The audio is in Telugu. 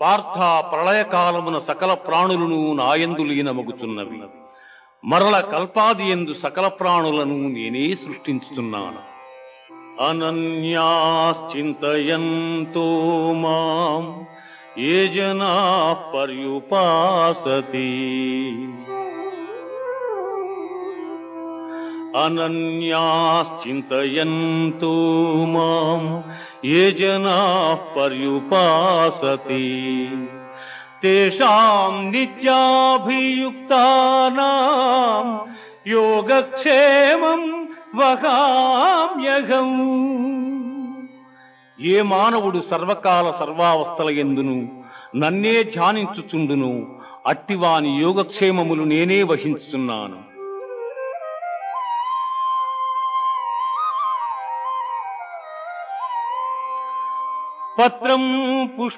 పార్థ ప్రళయకాలమున సకల ప్రాణులను నాయందు లీనమగుచున్నవి మరల కల్పాది ఎందు సకల ప్రాణులను నేనే సృష్టించుతున్నాను. అనన్యాశ్చింతయంతో మాం ఏ జనా పర్యుపాసతి. అనన్యాశ్చింతయంతో మాం ఏ జనా పర్యుపాసతి. తేషాం నిత్యాభియుక్తానాం యోగక్షేమం వహామ్యహం ఏ మానవుడు సర్వకాల సర్వావస్థల ఎందును నన్నే ధ్యానించుచుండును అట్టివాని యోగక్షేమములు నేనే వహించుచున్నాను. पत्रम्